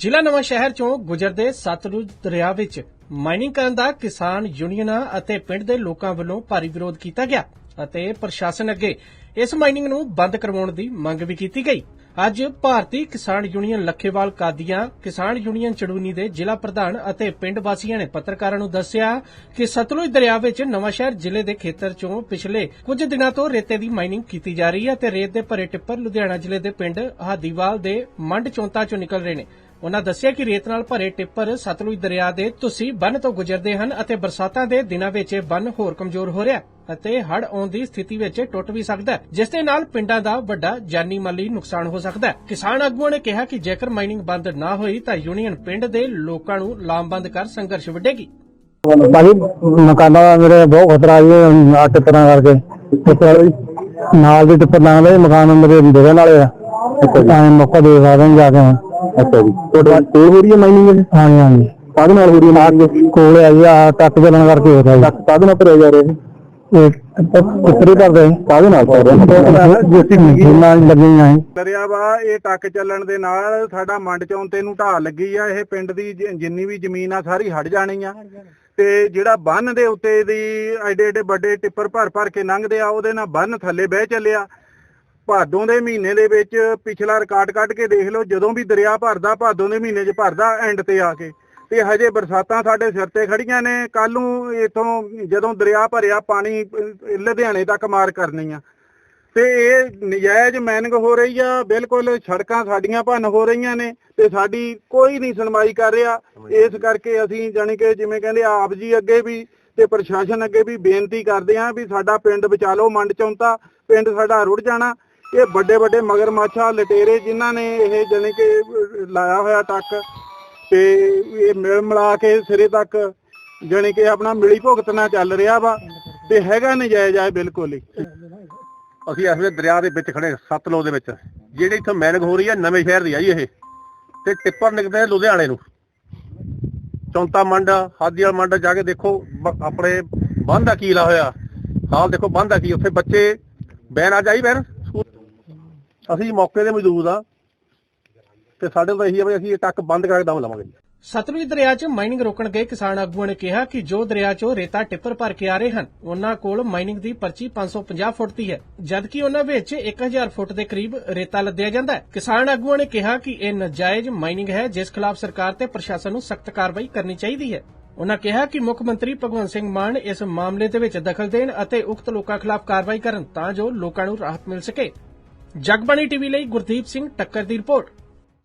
ਜ਼ਿਲ੍ਹਾ ਨਵਾਂ ਸ਼ਹਿਰ ਚੋਂ ਗੁਜਰਦੇ ਸਤਲੁਜ ਦਰਿਆ ਵਿੱਚ ਮਾਈਨਿੰਗ ਕਰਨ ਦਾ ਕਿਸਾਨ ਯੂਨੀਅਨਾਂ ਅਤੇ ਪਿੰਡ ਦੇ ਲੋਕਾਂ ਵੱਲੋਂ ਭਾਰੀ ਵਿਰੋਧ ਕੀਤਾ ਗਿਆ ਅਤੇ ਪ੍ਰਸ਼ਾਸਨ ਅੱਗੇ ਇਸ ਮਾਈਨਿੰਗ ਨੂੰ ਬੰਦ ਕਰਵਾਉਣ ਦੀ ਮੰਗ ਵੀ ਕੀਤੀ ਗਈ। ਅੱਜ ਭਾਰਤੀ ਕਿਸਾਨ ਯੂਨੀਅਨ ਲੱਖੇਵਾਲ ਕਾਦੀਆਂ, ਕਿਸਾਨ ਯੂਨੀਅਨ ਚੜੂਨੀ ਦੇ ਜ਼ਿਲ੍ਹਾ ਪ੍ਰਧਾਨ ਅਤੇ ਪਿੰਡ ਵਾਸੀਆਂ ਨੇ ਪੱਤਰਕਾਰਾਂ ਨੂੰ ਦੱਸਿਆ ਕਿ ਸਤਲੁਜ ਦਰਿਆ ਵਿੱਚ ਨਵਾਂਸ਼ਹਿਰ ਜ਼ਿਲ੍ਹੇ ਦੇ ਖੇਤਰ ਚੋਂ ਪਿਛਲੇ ਕੁਝ ਦਿਨਾਂ ਤੋਂ ਰੇਤੇ ਦੀ ਮਾਈਨਿੰਗ ਕੀਤੀ ਜਾ ਰਹੀ ਹੈ ਤੇ ਰੇਤ ਦੇ ਭਰੇ ਟਿੱਪਰ ਲੁਧਿਆਣਾ ਜ਼ਿਲ੍ਹੇ ਦੇ ਪਿੰਡ ਹਾਦੀਵਾਲ ਦੇ ਮੰਡ ਚੌਂਤਾ ਚੋਂ ਨਿਕਲ ਰਹੇ ਨੇ। ਉਹਨਾਂ ਦੱਸਿਆ ਕਿ ਰੇਤ ਨਾਲ ਭਰੇ ਟਿੱਪਰ ਸਤਲੁਜ ਦਰਿਆ ਦੇ ਤੁਸੀਂ ਬੰਨ ਤੋਂ ਗੁਜ਼ਰਦੇ ਹਨ ਅਤੇ ਬਰਸਾਤਾਂ ਦੇ ਦਿਨਾਂ ਵਿੱਚ ਇਹ ਬੰਨ ਹੋਰ ਕਮਜ਼ੋਰ ਹੋ ਰਿਹਾ ਅਤੇ ਹੜ੍ਹ ਆਉਣ ਦੀ ਸਥਿਤੀ ਵਿੱਚ ਟੁੱਟ ਵੀ ਸਕਦਾ ਹੈ, ਜਿਸ ਦੇ ਨਾਲ ਪਿੰਡਾਂ ਦਾ ਵੱਡਾ ਜਾਨੀ ਮਾਲੀ ਨੁਕਸਾਨ ਹੋ ਸਕਦਾ ਹੈ। ਕਿਸਾਨ ਆਗੂਆਂ ਨੇ ਕਿਹਾ ਕਿ ਜੇਕਰ ਮਾਈਨਿੰਗ ਬੰਦ ਨਾ ਹੋਈ ਤਾਂ ਯੂਨੀਅਨ ਪਿੰਡ ਦੇ ਲੋਕਾਂ ਨੂੰ ਲਾਮਬੰਦ ਕਰ ਸੰਘਰਸ਼ ਵਿੱਢੇਗੀ। ਭਾਜੀ, ਮਕਾਨਾਂ ਦਾ ਮੇਰੇ ਬਹੁਤ ਖਤਰਾ ਜੀ ਆ ਟਿੱਪਰਾਂ ਕਰਕੇ। ਨਾਲ ਦੇ ਟਿੱਪਰ ਲੰਘਦੇ ਮਕਾਨ ਮੇਰੇ ਡਿੱਗਣ ਵਾਲੇ ਆ। ਤਾਂ ਮੌਕਾ ਦੇ ਸਕਦੇ ਜਾ ਕੇ। ਅੱਛਾ ਜੀ। ਤੁਹਾਡਾ ਤੇ ਹੋ ਰਹੀ ਹੈ ਮਾਈਨਿੰਗ ਹਾਂਜੀ ਹਾਂਜੀ। ਕਾਹਦੇ ਨਾਲ ਹੋ ਰਹੀ ਹੈ ਮਾਈਨਿੰਗ ਕੋਲ ਹੈ ਜੀ ਆ ਟੱਕ ਚੱਲਣ ਕਰਕੇ ਹੋ ਰਿਹਾ ਜੀ। ਕਾਹਦੇ ਨਾਲ ਭਰਿਆ ਜਾ ਰਿਹਾ ਹੈ ਇਹ ਟਿੱਪਰ ਹੀ ਭਰਦੇ ਕਾਹਦੇ ਨਾਲ ਭਰ ਰਿਹਾ? ਜਿਸੀ ਮਸ਼ੀਨਾਂ ਲੱਗੀਆਂ ਜੀ ਦਰਿਆ ਵਾ ਇਹ ਟੱਕ ਚੱਲਣ ਦੇ ਨਾਲ ਸਾਡਾ ਮੰਡ ਚੌਂਤੇ ਨੂੰ ਢਾਹ ਲੱਗੀ ਆ। ਇਹ ਪਿੰਡ ਦੀ ਜ- ਜਿੰਨੀ ਵੀ ਜ਼ਮੀਨ ਆ ਸਾਰੀ ਹਟ ਜਾਣੀ ਆ। ਤੇ ਜਿਹੜਾ ਬੰਨ ਦੇ ਉੱਤੇ ਦੀ ਐਡੇ ਐਡੇ ਵੱਡੇ ਟਿੱਪਰ ਭਰ ਭਰ ਕੇ ਲੰਘਦੇ ਆ ਉਹਦੇ ਨਾਲ ਬੰਨ ਥੱਲੇ ਬਹਿ ਚੱਲਿਆ। ਭਾਦੋਂ ਦੇ ਮਹੀਨੇ ਦੇ ਵਿੱਚ ਪਿਛਲਾ ਰਿਕਾਰਡ ਕੱਢ ਕੇ ਦੇਖ ਲਓ, ਜਦੋਂ ਵੀ ਦਰਿਆ ਭਰਦਾ, ਭਾਦੋਂ ਦੇ ਮਹੀਨੇ 'ਚ ਭਰਦਾ ਐਂਡ ਤੇ ਆ ਕੇ। ਤੇ ਹਜੇ ਬਰਸਾਤਾਂ ਸਾਡੇ ਸਿਰ ਤੇ ਖੜੀਆਂ ਨੇ ਕੱਲ ਨੂੰ ਇਥੋਂ ਜਦੋਂ ਦਰਿਆ ਭਰਿਆ, ਪਾਣੀ ਲੁਧਿਆਣੇ ਤੱਕ ਮਾਰ ਕਰਨੀ ਆ ਤੇ ਇਹ ਨਜਾਇਜ਼ ਮੈਨਿੰਗ ਹੋ ਰਹੀ ਆ, ਬਿਲਕੁਲ ਸੜਕਾਂ ਸਾਡੀਆਂ ਭੰਨ ਹੋ ਰਹੀਆਂ ਨੇ, ਤੇ ਸਾਡੀ ਕੋਈ ਨਹੀਂ ਸੁਣਵਾਈ ਕਰ ਰਿਹਾ। ਇਸ ਕਰਕੇ ਅਸੀਂ ਜਾਣੀ ਕਿ ਜਿਵੇਂ ਕਹਿੰਦੇ ਆਪ ਜੀ ਅੱਗੇ ਵੀ ਤੇ ਪ੍ਰਸ਼ਾਸਨ ਅੱਗੇ ਵੀ ਬੇਨਤੀ ਕਰਦੇ ਆਂ ਵੀ ਸਾਡਾ ਪਿੰਡ ਬਚਾ ਲਓ, ਮੰਡ ਚੌਂਤਾ, ਪਿੰਡ ਸਾਡਾ ਰੁੜ ਜਾਣਾ। ਇਹ ਵੱਡੇ ਵੱਡੇ ਮਗਰਮੱਛਾ, ਲਟੇਰੇ ਜਿਨ੍ਹਾਂ ਨੇ ਇਹ ਜਾਣੀ ਕਿ ਲਾਇਆ ਹੋਇਆ ਟੱਕ ਤੇ ਇਹ ਮਿਲ ਮਿਲਾ ਕੇ ਸਿਰੇ ਤੱਕ ਜਾਣੀ ਕਿ ਆਪਣਾ ਮਿਲੀ ਭੁਗਤਣਾ ਚੱਲ ਰਿਹਾ ਵਾ ਤੇ ਹੈਗਾ ਨਜਾਇਜ਼ ਆ ਇਹ ਬਿਲਕੁਲ ਹੀ। ਅਸੀਂ ਇਸ ਵੇਲੇ ਦਰਿਆ ਦੇ ਵਿੱਚ ਖੜੇ ਸਤਲੋ ਦੇ ਵਿੱਚ। ਜਿਹੜੀ ਇੱਥੇ ਮੈਨਿੰਗ ਹੋ ਰਹੀ ਹੈ ਨਵੇਂ ਸ਼ਹਿਰ ਦੀ ਆ ਜੀ ਇਹ। ਤੇ ਟਿੱਪਰ ਨਿਕਲਦੇ ਲੁਧਿਆਣੇ ਨੂੰ। ਚੌਂਤਾ ਮੰਡ ਹਾਦੀਵਾਲ ਮੰਡ ਜਾ ਕੇ ਦੇਖੋ ਆਪਣੇ ਬੰਦ ਦਾ ਕੀ ਲਾ ਹੋਇਆ। ਹਾਲ ਦੇਖੋ, ਬੰਦ ਦਾ ਕੀ, ਉੱਥੇ ਬੱਚੇ ਬੈਨ ਆ ਜਾਈ ਬੈਨ ਅਸੀਂ ਮੌਕੇ ਦੇ ਮੌਜੂਦ ਆ ਤੇ ਸਾਡੇ ਤੋਂ ਇਹੀ ਆ ਵੀ ਅਸੀਂ ਇਹ ਟੱਕ ਬੰਦ ਕਰਕੇ ਦਮ ਲਵਾਂਗੇ। ਜੀ ਸਤਲੁਜ ਦਰਿਆ 'ਚ ਮਾਈਨਿੰਗ ਰੋਕਣ ਗਏ ਕਿਸਾਨ ਆਗੂਆਂ ਨੇ ਕਿਹਾ ਕਿ ਜੋ ਦਰਿਆ 'ਚੋਂ ਰੇਤਾ ਟਿੱਪਰ ਭਰ ਕੇ ਆ ਰਹੇ ਹਨ, ਉਹਨਾਂ ਕੋਲ ਮਾਈਨਿੰਗ ਦੀ ਪਰਚੀ 550 ਫੁੱਟ ਦੀ ਹੈ, ਜਦਕਿ ਉਹਨਾਂ ਵਿੱਚ 1000 ਫੁੱਟ ਦੇ ਕਰੀਬ ਰੇਤਾ ਲੱਦਿਆ ਜਾਂਦਾ ਹੈ। ਕਿਸਾਨ ਆਗੂਆਂ ਨੇ ਕਿਹਾ ਕਿ ਇਹ ਨਜਾਇਜ਼ ਮਾਈਨਿੰਗ ਹੈ, ਜਿਸ ਖਿਲਾਫ ਸਰਕਾਰ ਤੇ ਪ੍ਰਸ਼ਾਸਨ ਨੂੰ ਸਖਤ ਕਾਰਵਾਈ ਕਰਨੀ ਚਾਹੀਦੀ ਹੈ। ਉਨ੍ਹਾਂ ਕਿਹਾ ਕਿ ਮੁੱਖ ਮੰਤਰੀ ਭਗਵੰਤ ਸਿੰਘ ਮਾਨ ਇਸ ਮਾਮਲੇ ਦੇ ਵਿੱਚ ਦਖਲ ਦੇਣ ਅਤੇ ਉਕਤ ਲੋਕਾਂ ਖਿਲਾਫ ਕਾਰਵਾਈ ਕਰਨ ਤਾਂ ਜੋ ਲੋਕਾਂ ਨੂੰ ਰਾਹਤ ਮਿਲ ਸਕੇ। ਜਗਬਾਣੀ ਟੀਵੀ ਲਈ ਗੁਰਦੀਪ ਸਿੰਘ ਟੱਕਰ ਦੀ ਰਿਪੋਰਟ।